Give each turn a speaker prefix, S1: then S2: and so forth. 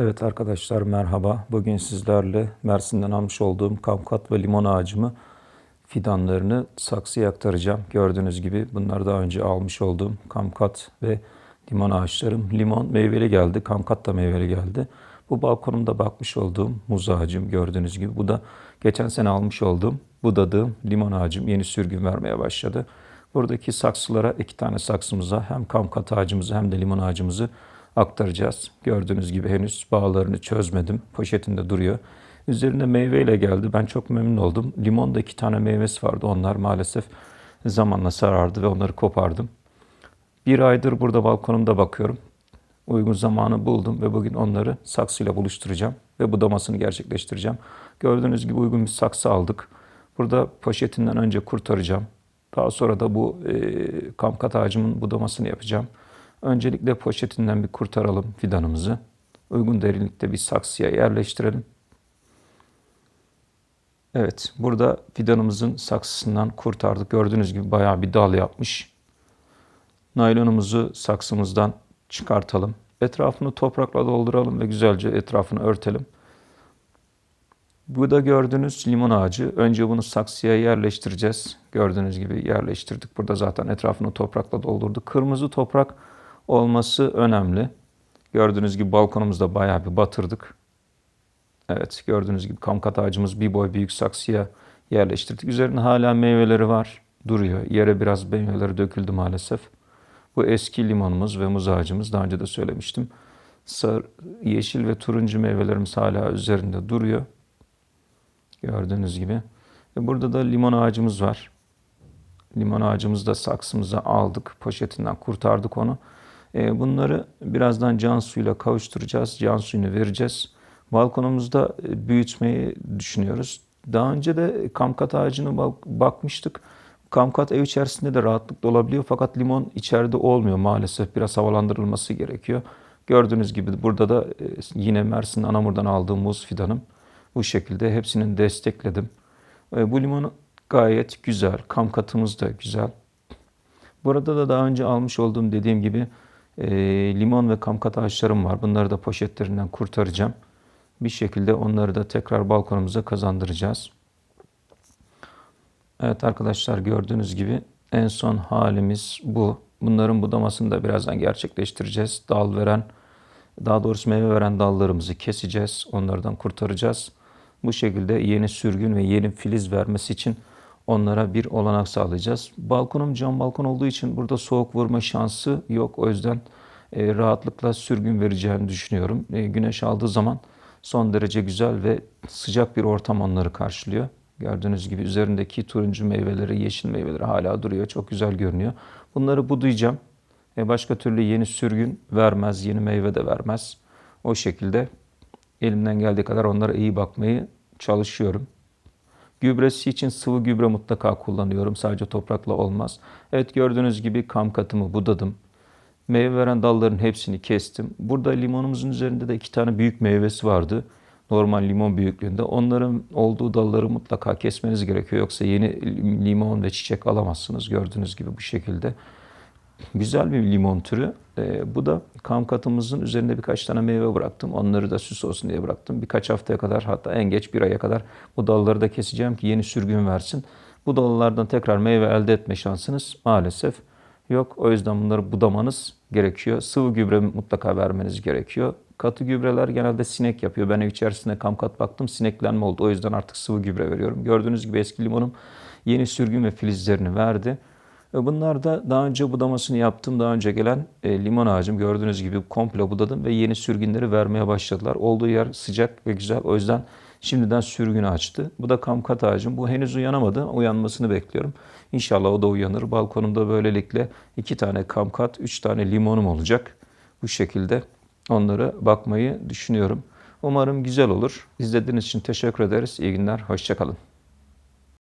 S1: Evet arkadaşlar merhaba. Bugün sizlerle Mersin'den almış olduğum kamkat ve limon ağacımı fidanlarını saksıya aktaracağım. Gördüğünüz gibi bunlar daha önce almış olduğum kamkat ve limon ağaçlarım. Limon meyveli geldi, kamkat da meyveli geldi. Bu balkonumda bakmış olduğum muz ağacım gördüğünüz gibi. Bu da geçen sene almış olduğum budadığım limon ağacım yeni sürgün vermeye başladı. Buradaki saksılara iki tane saksımıza hem kamkat ağacımızı hem de limon ağacımızı aktaracağız. Gördüğünüz gibi henüz bağlarını çözmedim. Poşetinde duruyor. Üzerinde meyveyle geldi. Ben çok memnun oldum. Limonda iki tane meyvesi vardı. Onlar maalesef zamanla sarardı ve onları kopardım. Bir aydır burada balkonumda bakıyorum. Uygun zamanı buldum ve bugün onları saksıyla buluşturacağım ve budamasını gerçekleştireceğim. Gördüğünüz gibi uygun bir saksı aldık. Burada poşetinden önce kurtaracağım. Daha sonra da bu e, kamkat ağacımın budamasını yapacağım. Öncelikle poşetinden bir kurtaralım fidanımızı. Uygun derinlikte bir saksıya yerleştirelim. Evet, burada fidanımızın saksısından kurtardık. Gördüğünüz gibi bayağı bir dal yapmış. Naylonumuzu saksımızdan çıkartalım. Etrafını toprakla dolduralım ve güzelce etrafını örtelim. Bu da gördüğünüz limon ağacı. Önce bunu saksıya yerleştireceğiz. Gördüğünüz gibi yerleştirdik. Burada zaten etrafını toprakla doldurduk. Kırmızı toprak olması önemli. Gördüğünüz gibi balkonumuzda bayağı bir batırdık. Evet gördüğünüz gibi kamkat ağacımız bir boy büyük saksıya yerleştirdik. Üzerinde hala meyveleri var. Duruyor. Yere biraz meyveleri döküldü maalesef. Bu eski limonumuz ve muz ağacımız. Daha önce de söylemiştim. Sarı, yeşil ve turuncu meyvelerimiz hala üzerinde duruyor. Gördüğünüz gibi. Ve burada da limon ağacımız var. Limon ağacımızı da saksımıza aldık. Poşetinden kurtardık onu. E, bunları birazdan can suyuyla kavuşturacağız. Can suyunu vereceğiz. Balkonumuzda e, büyütmeyi düşünüyoruz. Daha önce de kamkat ağacını bakmıştık. Kamkat ev içerisinde de rahatlıkla olabiliyor fakat limon içeride olmuyor maalesef. Biraz havalandırılması gerekiyor. Gördüğünüz gibi burada da e, yine Mersin Anamur'dan aldığım muz fidanım. Bu şekilde hepsini destekledim. Bu limon gayet güzel. Kamkatımız da güzel. Burada da daha önce almış olduğum dediğim gibi e, limon ve kamkat ağaçlarım var. Bunları da poşetlerinden kurtaracağım. Bir şekilde onları da tekrar balkonumuza kazandıracağız. Evet arkadaşlar gördüğünüz gibi en son halimiz bu. Bunların budamasını da birazdan gerçekleştireceğiz. Dal veren, daha doğrusu meyve veren dallarımızı keseceğiz. Onlardan kurtaracağız. Bu şekilde yeni sürgün ve yeni filiz vermesi için onlara bir olanak sağlayacağız. Balkonum cam balkon olduğu için burada soğuk vurma şansı yok. O yüzden e, rahatlıkla sürgün vereceğini düşünüyorum. E, güneş aldığı zaman son derece güzel ve sıcak bir ortam onları karşılıyor. Gördüğünüz gibi üzerindeki turuncu meyveleri, yeşil meyveleri hala duruyor. Çok güzel görünüyor. Bunları budayacağım. E, başka türlü yeni sürgün vermez, yeni meyve de vermez. O şekilde elimden geldiği kadar onlara iyi bakmayı çalışıyorum. Gübresi için sıvı gübre mutlaka kullanıyorum. Sadece toprakla olmaz. Evet gördüğünüz gibi kam katımı budadım. Meyve veren dalların hepsini kestim. Burada limonumuzun üzerinde de iki tane büyük meyvesi vardı. Normal limon büyüklüğünde. Onların olduğu dalları mutlaka kesmeniz gerekiyor. Yoksa yeni limon ve çiçek alamazsınız. Gördüğünüz gibi bu şekilde. Güzel bir limon türü. E, bu da kam katımızın üzerinde birkaç tane meyve bıraktım. Onları da süs olsun diye bıraktım. Birkaç haftaya kadar hatta en geç bir aya kadar bu dalları da keseceğim ki yeni sürgün versin. Bu dallardan tekrar meyve elde etme şansınız maalesef yok. O yüzden bunları budamanız gerekiyor. Sıvı gübre mutlaka vermeniz gerekiyor. Katı gübreler genelde sinek yapıyor. Ben ev içerisinde kamkat baktım sineklenme oldu. O yüzden artık sıvı gübre veriyorum. Gördüğünüz gibi eski limonum yeni sürgün ve filizlerini verdi. Bunlar da daha önce budamasını yaptım. Daha önce gelen e, limon ağacım gördüğünüz gibi komple budadım ve yeni sürgünleri vermeye başladılar. Olduğu yer sıcak ve güzel. O yüzden şimdiden sürgün açtı. Bu da kamkat ağacım. Bu henüz uyanamadı. Uyanmasını bekliyorum. İnşallah o da uyanır. Balkonumda böylelikle iki tane kamkat, üç tane limonum olacak. Bu şekilde onlara bakmayı düşünüyorum. Umarım güzel olur. İzlediğiniz için teşekkür ederiz. İyi günler. Hoşçakalın.